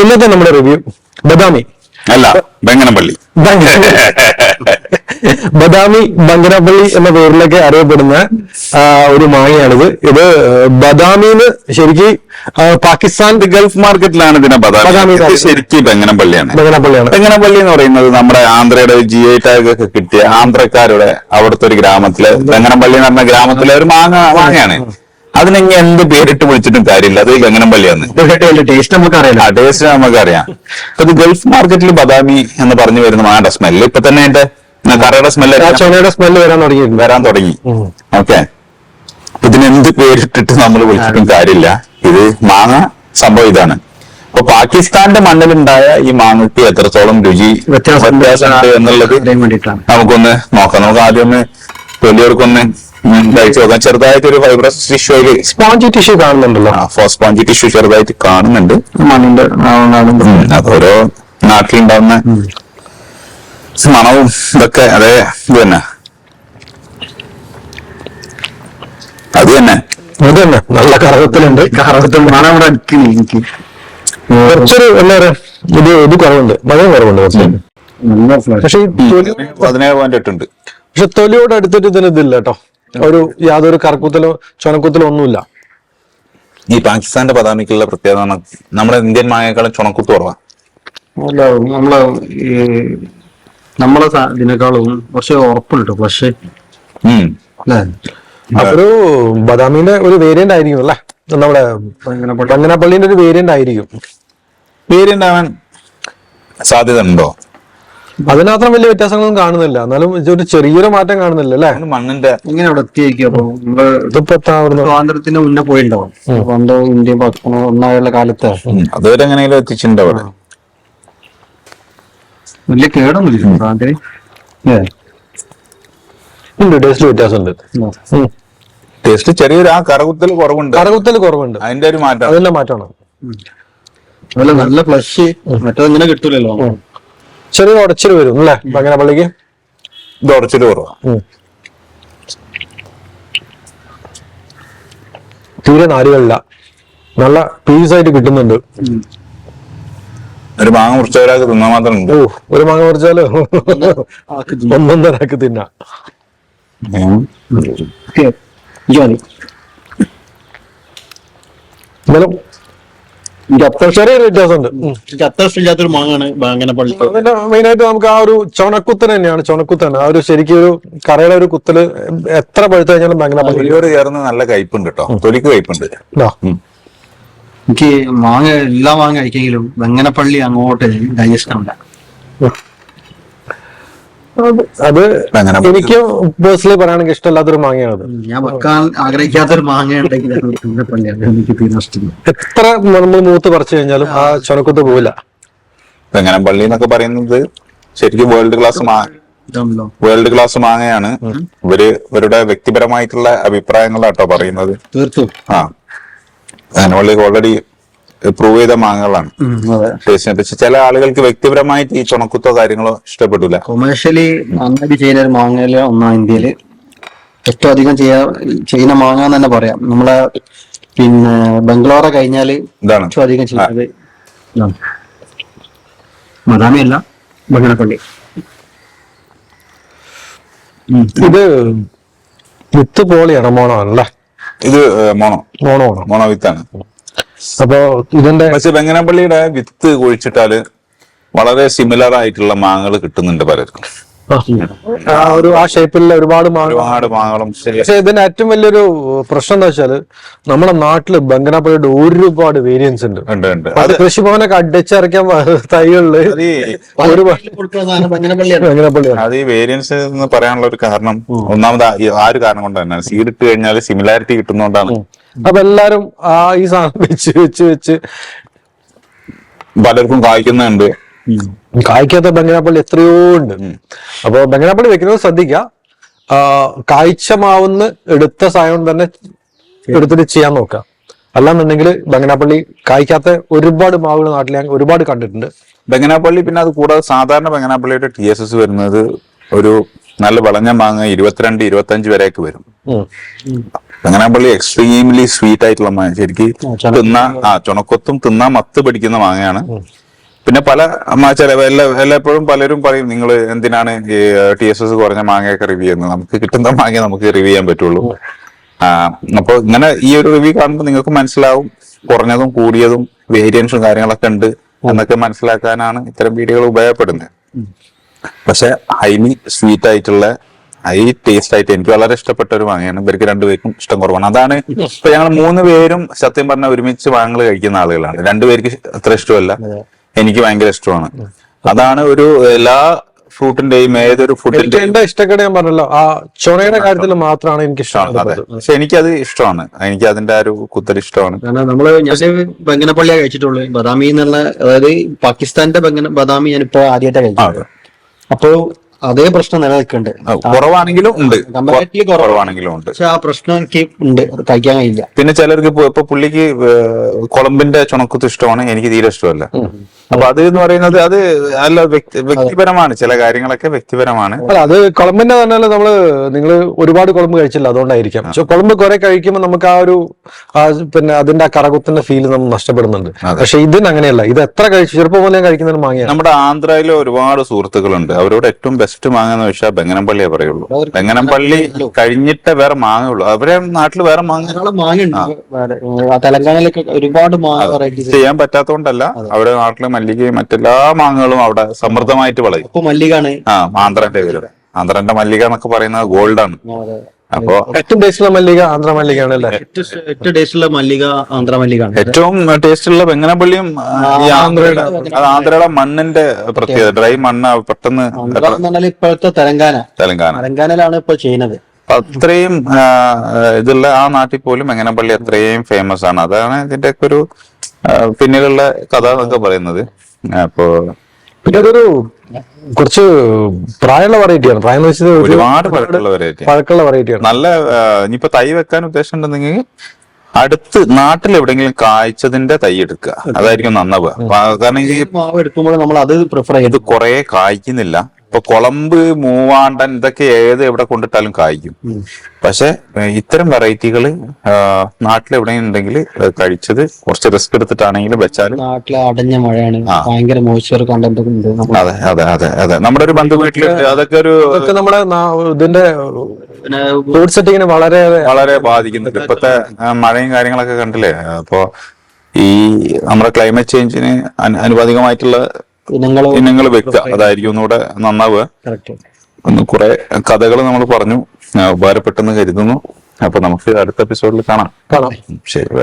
ഇന്നത്തെ നമ്മുടെ റിവ്യൂ ബദാമി. അല്ല ബംഗനപ്പള്ളി ബദാമി ബംഗനപ്പള്ളി എന്ന പേരിലൊക്കെ അറിയപ്പെടുന്ന ഒരു മാങ്ങയാണിത്. ഇത് ബദാമിന്ന് ശരിക്ക് പാകിസ്ഥാൻ ഗൾഫ് മാർക്കറ്റിലാണ് ഇതിനെ ബദാമി. ശരിക്കും ബംഗനപ്പള്ളിയാണ് ബംഗനപ്പള്ളിയാണ് ബംഗനപ്പള്ളി എന്ന് പറയുന്നത് നമ്മുടെ ആന്ധ്രയുടെ ജി ഐ ടാഗ് ഒക്കെ കിട്ടിയ ആന്ധ്രക്കാരുടെ അവിടുത്തെ ഒരു ഗ്രാമത്തിൽ ബംഗനപ്പള്ളി എന്ന് പറഞ്ഞ ഗ്രാമത്തിലെ ഒരു മാങ്ങ മാങ്ങയാണ്. അതിനെങ്ങനെ എന്ത് പേരിട്ട് വിളിച്ചിട്ടും കാര്യമില്ല. അത് ബെങ്ങനപ്പള്ളിയാണ് ടേസ്റ്റ് നമുക്ക് അറിയാം ആ ടേസ്റ്റ് നമുക്കറിയാം. ഇത് ഗൾഫ് മാർക്കറ്റിൽ ബദാമി എന്ന് പറഞ്ഞു വരുന്ന മാങ്ങയുടെ സ്മെല്ല് ഇപ്പൊ തന്നെ ആയിട്ട് കറയുടെ സ്മെല്ല് ചൊനയുടെ സ്മെല്ല് വരാൻ തുടങ്ങി. വരാൻ തുടങ്ങി. ഓക്കെ. ഇതിനെന്ത് പേരിട്ടിട്ട് നമ്മൾ വിളിച്ചിട്ടും കാര്യമില്ല. ഇത് മാങ്ങ സംഭവം ഇതാണ്. അപ്പൊ പാകിസ്ഥാന്റെ മണ്ണിലുണ്ടായ ഈ മാങ്ങയ്ക്ക് എത്രത്തോളം രുചി വ്യത്യാസമുണ്ട് വ്യത്യാസമുണ്ട് എന്നുള്ളത് നമുക്കൊന്ന് നോക്കാം. നമുക്ക് ആദ്യം ഒന്ന് വലിയവർക്കൊന്ന് ഉം കഴിച്ചു നോക്കാം ചെറുതായിട്ട് ഒരു ഫൈബ്രസ് ടിഷ്യൂൽ സ്പോഞ്ച് ടിഷ്യൂ കാണുന്നുണ്ടല്ലോ. സ്പോഞ്ച് ടിഷ്യൂ ചെറുതായിട്ട് കാണുന്നുണ്ട്. മണ്ണിന്റെ അത് ഓരോ നാട്ടിലുണ്ടാവുന്ന മണവും ഇതൊക്കെ അതേ ഇത് തന്നെ. അത് തന്നെ. അത് തന്നെ. നല്ല കറകത്തിലുണ്ട്. കറകത്തിൽ മണം ഇവിടെ എനിക്ക് കുറച്ചൊരു എന്താ പറയാ ഇത് ഇത് കുറവുണ്ട്. മഴ കുറവുണ്ട് കുറച്ച്. പക്ഷെ ഈ തൊലി പതിനേഴ് പോയിന്റ് എട്ടുണ്ട് പക്ഷെ തൊലിയോട് അടുത്തിട്ട് ഇതിന് ഇതില്ല കേട്ടോ. ഒരു യാതൊരു കറക്കുത്തലോ ചുണക്കുത്തലോ ഒന്നുമില്ല. ഈ പാകിസ്ഥാന്റെ പദാമിക്കുള്ള പ്രത്യേകത നമ്മുടെ ഇന്ത്യൻ മായേക്കാളും ചുണക്കുത്ത് കുറവാ. അല്ല നമ്മളെ ഈ നമ്മളെ സാ- ഇതിനേക്കാളും കുറച്ച് ഉറപ്പുണ്ട് പക്ഷെ ഉം. അല്ലേ? ഒരു ബദാമിന്റെ ഒരു വേരിയന്റ് ആയിരിക്കും അല്ലേ? നമ്മുടെ ബങ്ങനപ്പള്ളിന്റെ ഒരു വേരിയന്റ് ആയിരിക്കും. വേരിയന്റ് ആവാൻ സാധ്യത ഉണ്ടോ അതിനത്ര വലിയ വ്യത്യാസങ്ങളൊന്നും കാണുന്നില്ല. എന്നാലും ഒരു ചെറിയൊരു മാറ്റം കാണുന്നില്ല അല്ലേ? മണ്ണിന്റെ ഇങ്ങനെ അവിടെ എത്തിയിരിക്കും. അപ്പൊ സ്വാതന്ത്ര്യത്തിന് മുന്നേ പോയിണ്ടാവും പണ്ട് ഇന്ത്യ ഒന്നായുള്ള കാലത്ത്. അതുവരെ എങ്ങനെയാലും എത്തിച്ചിട്ടുണ്ട് അവിടെ. വലിയ കേടൊന്നുമില്ല സ്വാതന്ത്ര്യം. ഏ. ഉണ്ട് ടേസ്റ്റ് വ്യത്യാസമുണ്ട്. ടേസ്റ്റ് ചെറിയൊരു ആ കറകുത്തൽ കുറവുണ്ട്. കറകുത്തൽ കുറവുണ്ട്. അതിന്റെ ഒരു മാറ്റം. അതിന്റെ മാറ്റമാണ്. നല്ല ഫ്ലഷ് മറ്റേത് ഇങ്ങനെ കിട്ടൂലല്ലോ. ചെറിയ ഉടച്ചിൽ വരും അല്ലേ? ബങ്ങനപ്പള്ളിക്ക് ഇത് ഉടച്ചിട്ട് കുറവാ. ഉം. തീരെ നാരുകളില്ല. നല്ല പീസ് ആയിട്ട് കിട്ടുന്നുണ്ട്. ഒരു മാങ്ങ മുറിച്ച ഒരാൾക്ക് തിന്നാൻ മാത്രം ഓ ഒരു മാങ്ങ മുറിച്ചാൽ? ഒന്നൊന്നരാക്ക് തിന്ന. ജോലി. വ്യത്യാസമുണ്ട്. മാങ്ങാണ് അതിന്റെ മെയിൻ ആയിട്ട് നമുക്ക് ആ ഒരു ചുണക്കുത്തൻ തന്നെയാണ്. ചുണക്കുത്തൻ. ആ ഒരു ശരിക്കും ഒരു കറയുടെ ഒരു കുത്തൽ എത്ര പഴുത്ത് കഴിഞ്ഞാലും ബങ്ങനപ്പള്ളി തൊലിയോട് ചേർന്ന് നല്ല കയ്പുണ്ട് കേട്ടോ. തൊലിക്ക് കയ്പുണ്ട്. എനിക്ക് മാങ്ങ എല്ലാ മാങ്ങ കഴിക്കെങ്കിലും വെങ്ങനപ്പള്ളി അങ്ങോട്ട് ഡൈജസ്റ്റ് ആവില്ല അത്. എനിക്ക് പേഴ്സണലി പറയുകയാണെങ്കിൽ ഇഷ്ടമല്ലാത്തൊരു മാങ്ങയാണത്. ഞാൻ വെക്കാൻ ആഗ്രഹിക്കാത്തൊരു മാങ്ങയുണ്ടെങ്കിൽ എത്ര നമ്മൾ മൂത്ത് പറിച്ചു കഴിഞ്ഞാലും ആ ചുണക്കുത്ത് പോവില്ല. വെങ്ങനപ്പള്ളി എന്നൊക്കെ പറയുന്നത് ശരിക്കും വേൾഡ് ക്ലാസ് വേൾഡ് ക്ലാസ് മാങ്ങയാണ്. ഇവർ ഇവരുടെ വ്യക്തിപരമായിട്ടുള്ള അഭിപ്രായങ്ങളാട്ടോ പറയുന്നത്. തീർത്തും. ആ. വെങ്ങനപ്പള്ളി ഓൾറെഡി പ്രൂവ് ചെയ്ത മാങ്ങകളാണ്. ടേസ്റ്റിനെ പക്ഷെ ചില ആളുകൾക്ക് വ്യക്തിപരമായിട്ട് ഈ ചുണക്കുത്തോ കാര്യങ്ങളോ ഇഷ്ടപ്പെടില്ല കൊമേഴ്ഷ്യലി നന്നായിട്ട് ചെയ്യുന്ന ഒരു മാങ്ങയിൽ ഒന്നാണ് ഇന്ത്യയിൽ ഏറ്റവും അധികം ചെയ്യാ ചെയ്യുന്ന മാങ്ങ എന്ന് തന്നെ പറയാം. നമ്മളെ പിന്നെ ബംഗ്ലോറ കഴിഞ്ഞാൽ ഇതാണ്. ഏറ്റവും അധികം ചെയ്യുന്നത് മദാമിയല്ല മദാമി ഇത് വിത്ത് പോളിയാണ് മോണോ അല്ലേ? ഇത് മോണോ മോണോ. മോണോ വിത്താണ്. അപ്പൊ ഇതിന്റെ പക്ഷെ വെങ്ങനപ്പള്ളിയുടെ വിത്ത് കുഴിച്ചിട്ടാൽ വളരെ സിമിലർ ആയിട്ടുള്ള മാങ്ങകൾ കിട്ടുന്നുണ്ട് പലർക്കും. ആ ഒരു ആ ഷേപ്പിലുള്ള ഒരുപാട് മാങ്ങ ഒരുപാട് മാങ്ങകളും ശരി. പക്ഷെ ഇതിന്റെ ഏറ്റവും വലിയൊരു പ്രശ്നം എന്താ വെച്ചാൽ നമ്മുടെ നാട്ടിൽ ബംഗനാപ്പള്ളിയുടെ ഒരുപാട് വേരിയൻസ് ഉണ്ട്. ഉണ്ട് ഉണ്ട്. അത് കൃഷിഭവനൊക്കെ അടിച്ചിറക്കാൻ തൈകളിൽ ബംഗനാപ്പള്ളിയാണ് അത് ഈ വേരിയൻസ് എന്ന് പറയാനുള്ള ഒരു കാരണം ഒന്നാമത് ആ- ഒരു കാരണം കൊണ്ട് തന്നെ സീഡ് ഇട്ട് കഴിഞ്ഞാൽ സിമിലാരിറ്റി കിട്ടുന്നോണ്ടാണ്. അപ്പൊ എല്ലാരും ആ ഈ സാധനം വെച്ച് വെച്ച് വെച്ച് പലർക്കും കായ്ക്കുന്നുണ്ട്. കായ്ക്കാത്ത ബംഗനാപ്പള്ളി എത്രയോ ഉണ്ട്. അപ്പൊ ബംഗനാപ്പള്ളി വെക്കുന്നത് ശ്രദ്ധിക്കുക കാഴ്ച കായ്ച്ച മാവുന്ന് എടുത്ത സാധനം തന്നെ എടുത്തിട്ട് ചെയ്യാൻ നോക്കുക അല്ലാന്നുണ്ടെങ്കിൽ ബംഗനാപ്പള്ളി കായ്ക്കാത്ത ഒരുപാട് മാവുകൾ നാട്ടിൽ ഞാൻ ഒരുപാട് കണ്ടിട്ടുണ്ട്. ബംഗനാപ്പള്ളി പിന്നെ അത് കൂടാതെ സാധാരണ ബംഗനാപ്പള്ളിയുടെ ടി എസ് എസ് വരുന്നത് ഒരു നല്ല വിളഞ്ഞ മാങ്ങ ഇരുപത്തിരണ്ട് ഇരുപത്തഞ്ച് വരെയൊക്കെ വരും. ഉം. പള്ളി എക്സ്ട്രീംലി സ്വീറ്റ് ആയിട്ടുള്ള മാങ്ങ. ശരിക്ക് തിന്ന ആ ചുണക്കൊത്തും തിന്നാ മത്ത് പിടിക്കുന്ന മാങ്ങയാണ്. പിന്നെ പല ചില എല്ലാ എല്ലായ്പ്പോഴും പലരും പറയും നിങ്ങൾ എന്തിനാണ് ടി എസ് എസ് കുറഞ്ഞ മാങ്ങയൊക്കെ റിവ്യൂ ചെയ്യുന്നത്? നമുക്ക് കിട്ടുന്ന മാങ്ങ നമുക്ക് റിവ്യൂ ചെയ്യാൻ പറ്റുള്ളൂ. ആ അപ്പൊ ഇങ്ങനെ ഈ ഒരു റിവ്യൂ കാണുമ്പോൾ നിങ്ങൾക്ക് മനസ്സിലാവും കുറഞ്ഞതും കൂടിയതും വേരിയൻസും കാര്യങ്ങളൊക്കെ ഉണ്ട് എന്നൊക്കെ മനസ്സിലാക്കാനാണ് ഇത്തരം വീഡിയോകൾ ഉപയോഗപ്പെടുന്നത്. പക്ഷെ ഹൈലി സ്വീറ്റ് ആയിട്ടുള്ള ഹൈ ടേസ്റ്റ് ആയിട്ട് എനിക്ക് വളരെ ഇഷ്ടപ്പെട്ട ഒരു മാങ്ങയാണ് ഇവർക്ക് രണ്ടുപേർക്കും ഇഷ്ടം കുറവാണ്. അതാണ് ഇപ്പൊ ഞങ്ങൾ മൂന്ന് പേരും സത്യം പറഞ്ഞ ഒരുമിച്ച് മാങ്ങകൾ കഴിക്കുന്ന ആളുകളാണ്. രണ്ടുപേർക്ക് അത്ര ഇഷ്ടമല്ല. എനിക്ക് ഭയങ്കര ഇഷ്ടമാണ്. അതാണ് ഒരു എല്ലാ ഫ്രൂട്ടിന്റെയും ഏതൊരു ഫുഡിന്റെയും എന്റെ ഇഷ്ടക്കേട് ഞാൻ പറഞ്ഞല്ലോ ആ ചൊണയുടെ കാര്യത്തിൽ മാത്രമാണ് എനിക്ക് ഇഷ്ടമാണ് ഇഷ്ടം പക്ഷെ എനിക്കത് ഇഷ്ടമാണ്. എനിക്ക് അതിന്റെ ആ ഒരു കുത്തരി ഇഷ്ടമാണ്. കാരണം നമ്മൾ ഞാൻ ബംഗനപ്പള്ളിയാ കഴിച്ചിട്ടുള്ളൂ. ബദാമി എന്നുള്ള അതായത് പാകിസ്ഥാന്റെ ബംഗന ബദാമി ഞാൻ ഇപ്പൊ ആദ്യമായിട്ടാണ് കഴിച്ചത് അപ്പോ അതേ പ്രശ്നം നിലനിൽക്കുന്നുണ്ട്. കുറവാണെങ്കിലും ഉണ്ട്. Comparatively കുറവാണെങ്കിലും ഉണ്ട്. പക്ഷെ ആ പ്രശ്നം എനിക്ക് ഉണ്ട്. കഴിക്കാൻ കഴിയില്ല. പിന്നെ ചിലർക്ക് ഇപ്പൊ പുള്ളിക്ക് കുളമ്പിന്റെ ചുണക്കുത്ത് ഇഷ്ടമാണ് എനിക്ക് തീരെ ഇഷ്ടമല്ല. അപ്പൊ അത് എന്ന് പറയുന്നത് അത് അല്ല വ്യക്തിപരമാണ്. ചില കാര്യങ്ങളൊക്കെ വ്യക്തിപരമാണ്. അല്ല അത് കുളമ്പിന്റെ പറഞ്ഞാൽ നമ്മൾ നിങ്ങൾ ഒരുപാട് കുളമ്പ് കഴിച്ചില്ല അതുകൊണ്ടായിരിക്കാം. പക്ഷെ കുളമ്പ് കുറെ കഴിക്കുമ്പോൾ നമുക്ക് ആ ഒരു പിന്നെ അതിന്റെ ആ കറകുത്തിന്റെ ഫീൽ നമ്മൾ നഷ്ടപ്പെടുന്നുണ്ട്. പക്ഷെ ഇതിന് അങ്ങനെയല്ല. ഇത് എത്ര കഴിച്ചു ചെറുപ്പം പോലെ കഴിക്കുന്നതിന് മാങ്ങിയ നമ്മുടെ ആന്ധ്രയിലെ ഒരുപാട് സുഹൃത്തുക്കളുണ്ട്. അവരോട് ഏറ്റവും ബെസ്റ്റ് മാങ്ങ എന്ന് വെച്ചാൽ ബെങ്ങനംപള്ളിയെ പറയുള്ളൂ. ബെങ്ങനംപള്ളി കഴിഞ്ഞിട്ട് വേറെ മാങ്ങുള്ളൂ അവരെ നാട്ടിൽ വേറെ മാങ്ങ മാങ്ങ തെലങ്കാനയിലൊക്കെ ഒരുപാട് മാങ്ങ വെറൈറ്റീസ് ചെയ്യാൻ പറ്റാത്തതുകൊണ്ടല്ല അവരുടെ നാട്ടിൽ മല്ലികയും മറ്റെല്ലാ മാങ്ങകളും അവിടെ സമൃദ്ധമായിട്ട് വളരും മല്ലികാണ്. ആ ആന്ധ്രന്റെ പേര്. ആന്ധ്രന്റെ മല്ലിക എന്നൊക്കെ പറയുന്നത് ഗോൾഡാണ്. അപ്പോ ഏറ്റവും ടേസ്റ്റുള്ള മല്ലിക ആന്ധ്ര മല്ലികയാണ് അല്ലേ? ഏറ്റവും ടേസ്റ്റുള്ള മല്ലിക ആന്ധ്ര ഏറ്റവും ടേസ്റ്റ് ഉള്ള ബെങ്ങനപ്പള്ളിയും ഈ ആന്ധ്രയുടെ അത് ആന്ധ്രയുടെ മണ്ണിന്റെ പ്രത്യേകത. ഡ്രൈ മണ്ണ് പെട്ടെന്ന് ഇപ്പോഴത്തെ തെലങ്കാന. തെലങ്കാന. തെലങ്കാനയിലാണ് ഇപ്പൊ ചെയ്യുന്നത്. അത്രയും ഇതുള്ള ആ നാട്ടിൽ പോലും എങ്ങനപ്പള്ളി അത്രയും ഫേമസ് ആണ്. അതാണ് ഇതിന്റെ ഒക്കെ ഒരു പിന്നിലുള്ള കഥ എന്നൊക്കെ പറയുന്നത്. അപ്പോ പിന്നെ അതൊരു കുറച്ച് പ്രായമുള്ള വെറൈറ്റിയാണ് പ്രായം എന്ന് വെച്ചത് ഒരു ഒരുപാട് പഴക്കമുള്ള വെറൈറ്റി പഴക്കമുള്ള വെറൈറ്റിയാണ് നല്ല ഇനിയിപ്പൊ തൈ വെക്കാൻ ഉദ്ദേശം ഉണ്ടെന്നെങ്കിൽ അടുത്ത് നാട്ടിൽ എവിടെങ്കിലും കായ്ച്ചതിന്റെ തൈ എടുക്കുക. അതായിരിക്കും നന്നാവുക. കാരണം ഈ മാവ് എടുക്കുമ്പോൾ നമ്മൾ അത് പ്രിഫർ ചെയ്തു കുറെ കായ്ക്കുന്നില്ല. ഇപ്പൊ കൊളമ്പ് മൂവാണ്ടൻ ഇതൊക്കെ ഏത് എവിടെ കൊണ്ടിട്ടാലും കായ്ക്കും. പക്ഷെ ഇത്തരം വെറൈറ്റികൾ നാട്ടിൽ എവിടെയും ഉണ്ടെങ്കിൽ കഴിച്ചത് കുറച്ച് റിസ്ക് എടുത്തിട്ടാണെങ്കിലും വെച്ചാലും നാട്ടിലെ അടഞ്ഞ മഴയാണ്. ഭയങ്കര മോയ്സ്ചർ കണ്ടന്റ് ഉണ്ട് അതെ അതെ അതെ അതെ. നമ്മുടെ ഒരു ബന്ധു വീട്ടിൽ അതൊക്കെ ഒരു അതൊക്കെ നമ്മുടെ ഇതിന്റെ ഫ്രൂട്ട് സെറ്റിങ്ങിന് വളരെ വളരെ ബാധിക്കുന്നുണ്ട്. ഇപ്പത്തെ മഴയും കാര്യങ്ങളൊക്കെ കണ്ടില്ലേ? അപ്പോ ഈ നമ്മുടെ ക്ലൈമറ്റ് ചേഞ്ചിന് അനു- അനുപാതികമായിട്ടുള്ള ഇനങ്ങൾ ഇനങ്ങൾ വെക്കുക. അതായിരിക്കും ഒന്നുകൂടെ നന്നാവുക. ഒന്ന് കുറെ കഥകൾ നമ്മൾ പറഞ്ഞു. ഉപകാരപ്പെട്ടെന്ന് കരുതുന്നു. അപ്പൊ നമുക്ക് അടുത്ത എപ്പിസോഡിൽ കാണാം. കാണാം. ശരി ബൈ